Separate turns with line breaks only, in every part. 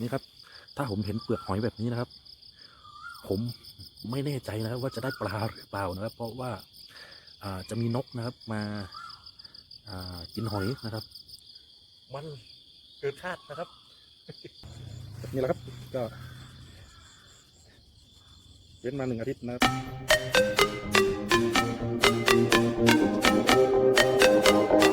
นี่ครับ ถ้าผมเห็นเปลือกหอยแบบนี้นะครับ ผมไม่แน่ใจนะครับว่าจะได้ปลาหรือเปล่านะครับ เพราะว่าจะมีนกนะครับมาอ่ากินหอยนะครับ มันเกินคาดนะครับนี่แหละครับก็เว้นมาหนึ่งอาทิตย์นะครับ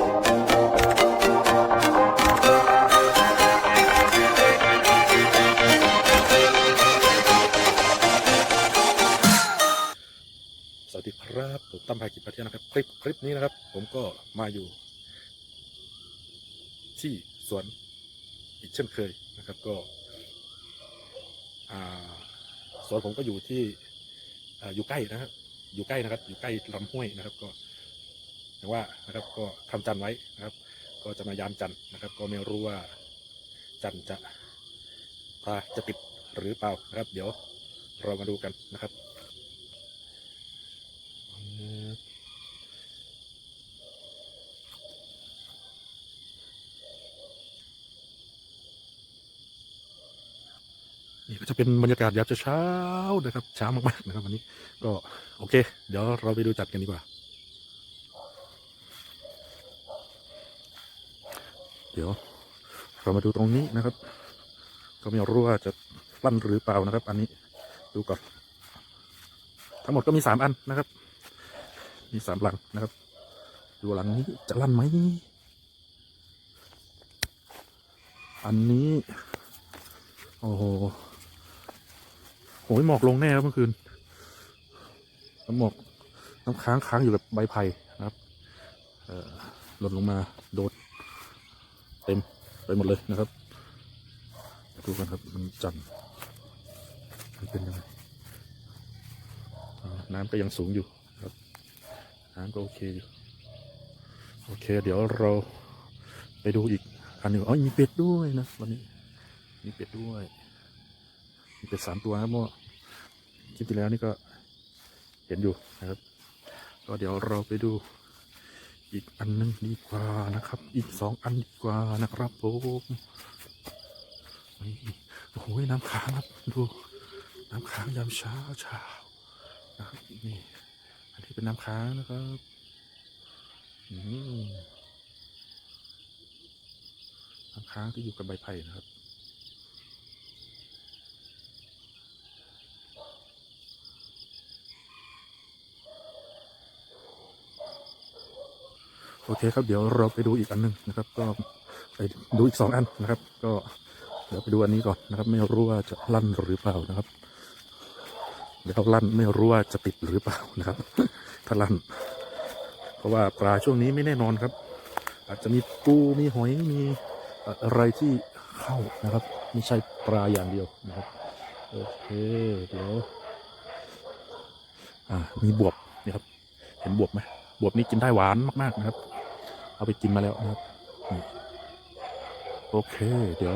มาอยู่ ที่สวนอีกเช่นเคยนะครับ ก็สวนผมก็อยู่ที่อยู่ใกล้นะครับ อยู่ใกล้นะครับ อยู่ใกล้ลำห้วยนะครับ ก็อย่างว่านะครับก็ทำจันไว้นะครับ ก็จะมายามจันนะครับ ก็ไม่รู้ว่าจันจะปลาจะติดหรือเปล่านะครับ เดี๋ยวเรามาดูกันนะครับ นี่ก็จะเป็นบรรยากาศยามเช้านะครับเช้ามากๆนะครับวันนี้ก็โอเค เดี๋ยวเราไปดูจัดกันดีกว่า เดี๋ยวเรามาดูตรงนี้นะครับ ก็ไม่รู้ว่าจะลั่นหรือเปล่านะครับ อันนี้ดูก่อนทั้งหมดก็มีสามอันนะครับ มีสามหลังนะครับ ดูหลังนี้จะลั่นไหม อันนี้ โอ้โห อ้ยหมอกลงแน่ครับเมื่อคืนน้ำหมอกน้ำค้างค้างอยู่กับใบไผ่นะครับหล่นลงมาโดดเต็มไปหมดเลยนะครับดูกันครับมันจันทร์มันเป็นยังไงน้ำก็ยังสูงอยู่ครับน้ำก็โอเคอยู่โอเค เดี๋ยวเราไปดูอีกอันหนึ่งอ๋อมีเป็ดด้วยนะวันนี้มีเป็ดด้วยมีเป็ดสามตัวครับเมื่อ คลิปที่แล้วนี่ก็เห็นอยู่นะครับ ก็เดี๋ยวเราไปดูอีกอันหนึงดีกว่านะครับ อีกสองอันดีกว่านะครับผมนี่โอ้โหน้ำค้างครับดูน้ำค้างยามเช้าเช้านะครับนี่อันนี้เป็นน้ำค้างนะครับน้ำค้างที่อยู่กับใบไผ่นะครับ อเคครับเดี๋ยวเราไปดูอีกอันหนึงนะครับ ก็ไปดูอีกสองอันนะครับ ก็เดี๋ยวไปดูอันนี้ก่อนนะครับ ไม่รู้ว่าจะลั่นหรือเปล่านะครับ เดี๋ยวลั่นไม่รู้ว่าจะติดหรือเปล่านะครับ ถ้าลั่น เพราะว่าปลาช่วงนี้ไม่แน่นอนครับ อาจจะมีปูมีหอยมีอะไรที่เข้านะครับไม่ใช่ปลาอย่างเดียวนะครับโอเคเดี๋ยวอ่ามีบวบนี่ครับ เห็นบวบไหมบวบนี้กินได้หวานมาก ๆ นะครับ เอาไปกินมาแล้วนะครับโอเค เดี๋ยว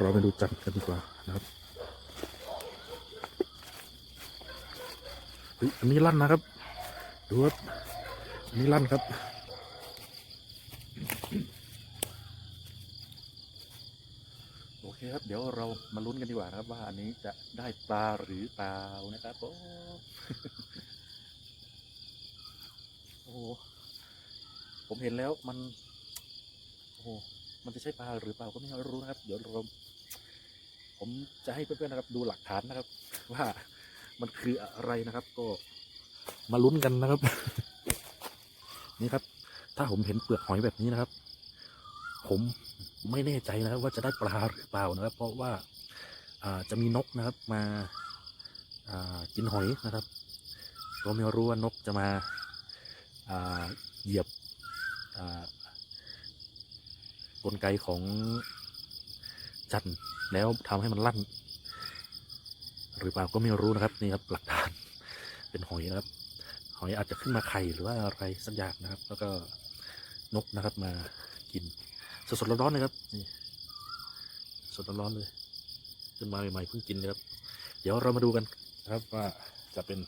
เราไปดูจันกันดีกว่านะครับอันนี้ลั่นนะครับ ดูครับอันนี้ลั่นครับโอเคครับ เดี๋ยวเรามาลุ้นกันดีกว่าครับ ว่าอันนี้จะได้ปลาหรือเปล่านะครับผมโอ้โห ผมเห็นแล้วมัน โอ้โหมันจะใช่ปลาหรือเปล่าก็ไม่รู้นะครับ เดี๋ยวเราผมจะให้เพื่อนๆนะครับ ดูหลักฐานนะครับ ว่ามันคืออะไรนะครับ ก็มาลุ้นกันนะครับ นี่ครับ ถ้าผมเห็นเปลือกหอยแบบนี้นะครับ ผมไม่แน่ใจนะครับ ว่าจะได้ปลาหรือเปล่านะครับ เพราะว่าอาจะมีนกนะครับมากินหอยนะครับก็ไม่รู้ว่านกจะมาเหยียบ กลไกของจันทร์แล้วทำให้มันลั่น หรือเปล่าก็ไม่รู้นะครับ นี่ครับหลักฐานเป็นหอยนะครับ หอยอาจจะขึ้นมาไข่หรือว่าอะไรสักอย่างนะครับ แล้วก็นกนะครับมากินสดๆร้อนๆเลยครับนี่สดร้อนๆเลย ขึ้นมาใหม่ๆเพิ่งกินเลยครับ เดี๋ยวเรามาดูกันนะครับว่าจะเป็น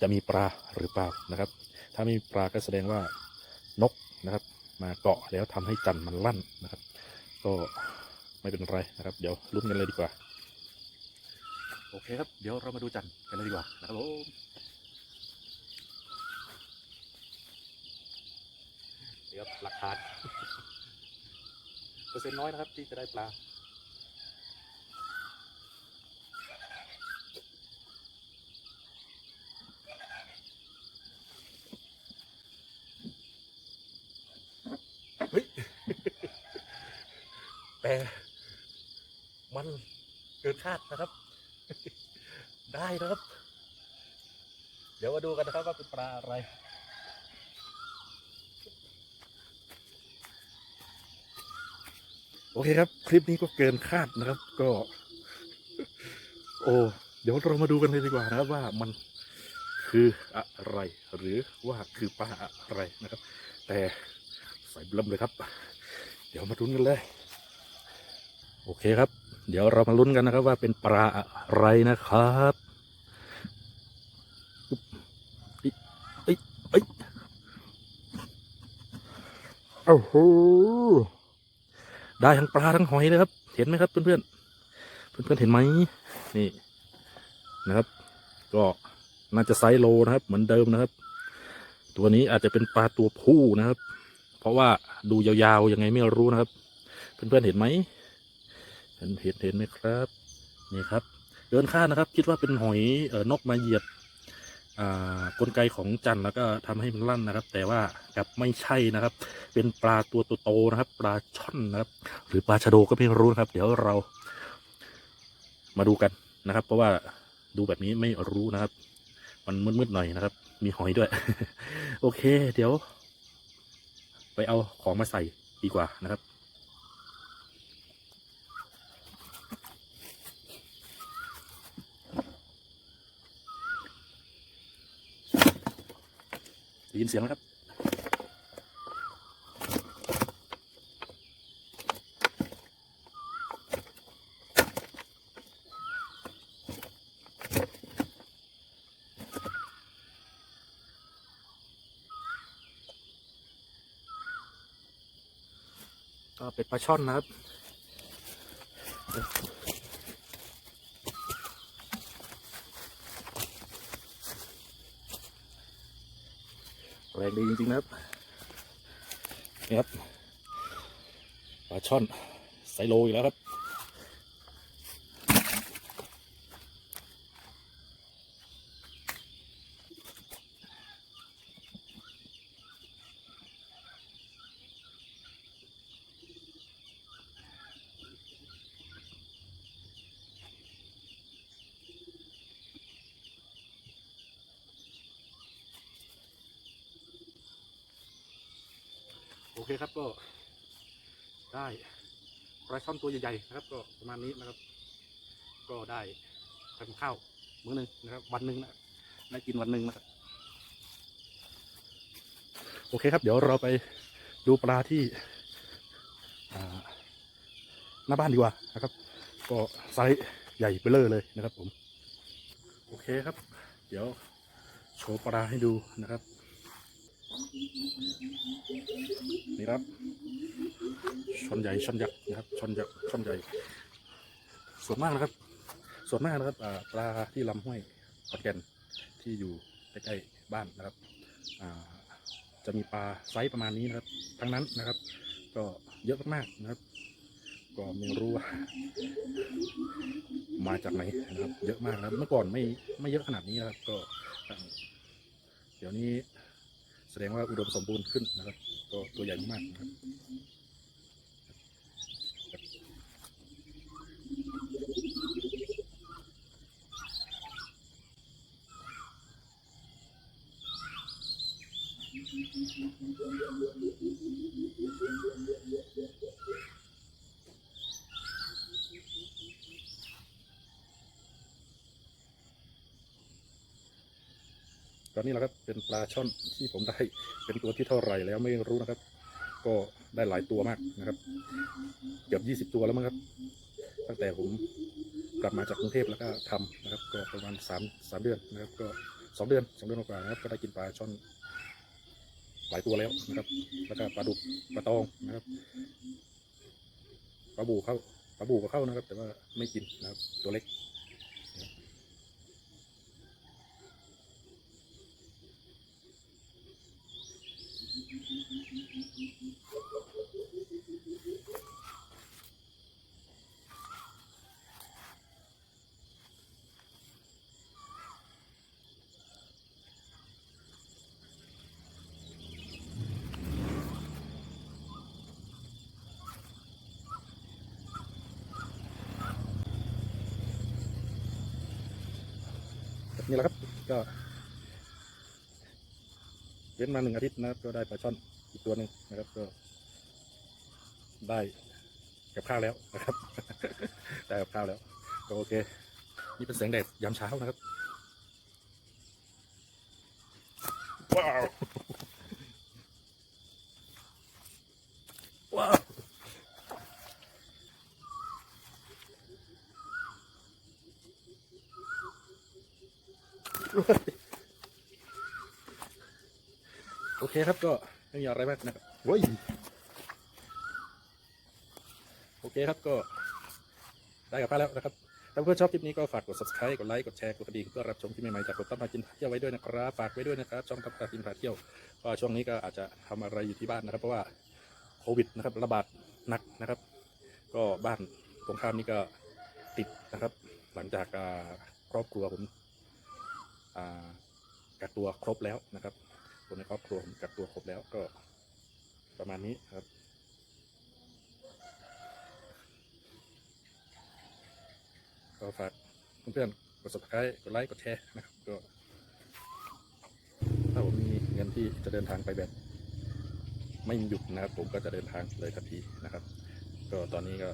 จะมีปลาหรือเปล่านะครับ ถ้าไม่มีปลาก็แสดงว่า นกนะครับ มาเกาะแล้วทำให้จันทร์มันลั่นนะครับ ก็ไม่เป็นไรนะครับ เดี๋ยวลุ้นกันเลยดีกว่า โอเคครับ เดี๋ยวเรามาดูจันทร์กันเลยดีกว่านะครับผมเดี๋ยวหลักฐานเปอร์เซ็นต์น้อยนะครับ ที่จะได้ปลา เฮ้ย แต่มันเกินคาดนะครับ ได้นะครับ เดี๋ยวมาดูกันนะครับว่าเป็นปลาอะไรโอเคครับ คลิปนี้ก็เกินคาดนะครับ ก็ โอ้เดี๋ยวเรามาดูกันเลยดีกว่านะครับว่ามันคืออะไร หรือว่าคือปลาอะไรนะครับ แต่ใส่บิ่มเลยครับ เดี๋ยวมาลุ้นกันเลย โอเคครับ เดี๋ยวเรามาลุ้นกันนะครับว่าเป็นปลาอะไรนะครับอุ๊บอิเอ้ยเอ้ยโอ้โหได้ทั้งปลาทั้งหอยเลยครับ เห็นไหมครับเพื่อนๆ เพื่อนๆเห็นไหมนี่นะครับ ก็น่าจะไซส์โลนะครับ เหมือนเดิมนะครับ ตัวนี้อาจจะเป็นปลาตัวผู้นะครับ เพราะว่าดูยาวๆยังไงไม่รู้นะครับ เพื่อนๆเห็นไหม เห็นเห็นเห็นไหมครับ นี่ครับ เดินข้านะครับ คิดว่าเป็นหอยเออนกมาเหยียบอ่ากลไกของจันแล้วก็ทำให้มันลั่นนะครับ แต่ว่ากลับไม่ใช่นะครับ เป็นปลาตัวโตๆนะครับ ปลาช่อนนะครับ หรือปลาชะโดก็ไม่รู้นะครับ เดี๋ยวเรา มาดูกันนะครับ เพราะว่าดูแบบนี้ไม่รู้นะครับ มันมืดๆหน่อยนะครับ มีหอยด้วย โอเค เดี๋ยว ไปเอาของมาใส่ดีกว่านะครับ ได้ยินเสียงแล้วครับก็เป็นปลาช่อนนะครับ แรงดีจริงๆนะครับนี่ครับปลาช่อนไซโลอีกแล้วครับ โอ เคครับก็ได้ปลาช่อนตัวใหญ่ๆนะครับ ก็ประมาณนี้นะครับ ก็ได้ทำข้าวมื้อหนึ่งนะครับ วันหนึ่งนะได้กินวันหนึ่งนะครับโอเคครับ เดี๋ยวเราไปดูปลาที่หน้าบ้านดีกว่านะครับ ก็ไซส์ใหญ่ไปเลยเลยนะครับผม โอเคครับ เดี๋ยวโชว์ปลาให้ดูนะครับ นี่ครับช่อนใหญ่ช่อนยักษ์นะครับช่อนยักษ์ช่อนใหญ่ส่วนมากนะครับ ส่วนมากนะครับปลาที่ลำห้วยขอนแก่นที่อยู่ใกล้ๆบ้านนะครับจะมีปลาไซส์ประมาณนี้นะครับ ทั้งนั้นนะครับ ก็เยอะมากๆนะครับ ก็ไม่รู้ว่ามาจากไหนนะครับ เยอะมากนะครับเมื่อก่อนไม่ไม่เยอะขนาดนี้นะครับ ก็ เดี๋ยวนี้ แสดงว่าอุดมสมบูรณ์ขึ้นนะครับก็ตัวใหญ่มากครับ ตอนนี้เราครับเป็นปลาช่อนที่ผมได้เป็นตัวที่เท่าไหร่แล้วไม่รู้นะครับ ก็ได้หลายตัวมากนะครับ เกือบยี่สิบตัวแล้วมั้งครับ ตั้งแต่ผมกลับมาจากกรุงเทพแล้วก็ทำนะครับ ก็ประมาณสาเดือนนะครับ ก็สองเดือนสองเดือนกว่านะครับ ก็ได้กินปลาช่อนหลายตัวแล้วนะครับ แล้วก็ปลาดุกปลาตองนะครับปลาบูเข้าปลาบูก็เข้านะครับ แต่ว่าไม่กินนะครับ ตัวเล็ก นี่แหละครับก็เว้นมาหนึ่งอาทิตย์นะครับก็ได้ปลาช่อน อีกตัวหนึ่งนะครับก็ได้กับข้าวแล้วนะครับ ได้กับข้าวแล้วก็โอเค นี่เป็นแสงแดดยามเช้านะครับว้าวว้าวโอเคครับก็ ไม่มีอะไรมากนะครับเว้ยโอเคครับก็ได้กับข้าวแล้วนะครับถ้าเพื่อนชอบคลิปนี้ก็ฝากกด subscribe กดไลค์กดแชร์กดกระดิ่งเพื่อรับชมคลิปใหม่ๆจากกดตั้มมากินเที่ยวไว้ด้วยนะครับฝากไว้ด้วยนะครับช่องตั้มมากินพาเที่ยวก็ช่วงนี้ก็อาจจะทำอะไรอยู่ที่บ้านนะครับ เพราะว่าโควิดนะครับระบาดหนักนะครับ ก็บ้านตรงข้ามนี่ก็ติดนะครับ หลังจากอ่าครอบครัวผมอ่ากักตัวครบแล้วนะครับ คนในครอบครัวผมกักตัวครบแล้วก็ประมาณนี้ครับ ก็ฝากเพื่อนๆกด subscribe กดไลค์ กดแชร์นะครับ ก็ ถ้าผมมีเงินที่จะเดินทางไปแบบ ไม่หยุดนะครับ ผมก็จะเดินทางเลยทันทีนะครับ ก็ตอนนี้ก็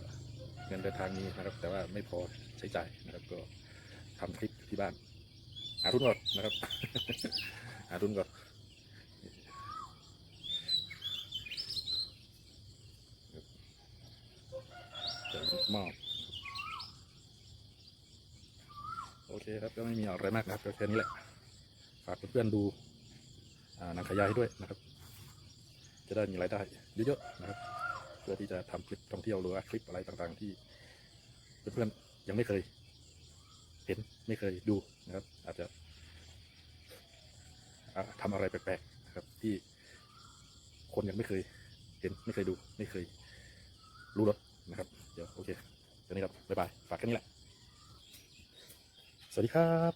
เงินเดินทางนี้นะครับ แต่ว่าไม่พอใช้จ่ายนะครับ ก็ทำคลิปอยู่ที่บ้านหาทุนก่อนนะครับ หาทุนก่อน เดี๋ยว มอบโอเคครับ ก็ไม่มีอะไรมากนะครับก็แค่นี้แหละ ฝากเพื่อนๆดูอ่าหนังขยายให้ด้วยนะครับ จะได้มีรายได้เยอะๆนะครับ เพื่อที่จะทำคลิปท่องเที่ยวหรือว่าคลิปอะไรต่างๆ ที่เพื่อนๆยังไม่เคย เห็นไม่เคยดูนะครับ อาจจะอ่าทำอะไรแปลกๆนะครับ ที่คนยังไม่เคยเห็นไม่เคยดูไม่เคยรู้รสนะครับ เดี๋ยวโอเคตอนนี้ครับบ๊ายบายฝากแค่นี้แหละ สวัสดีครับ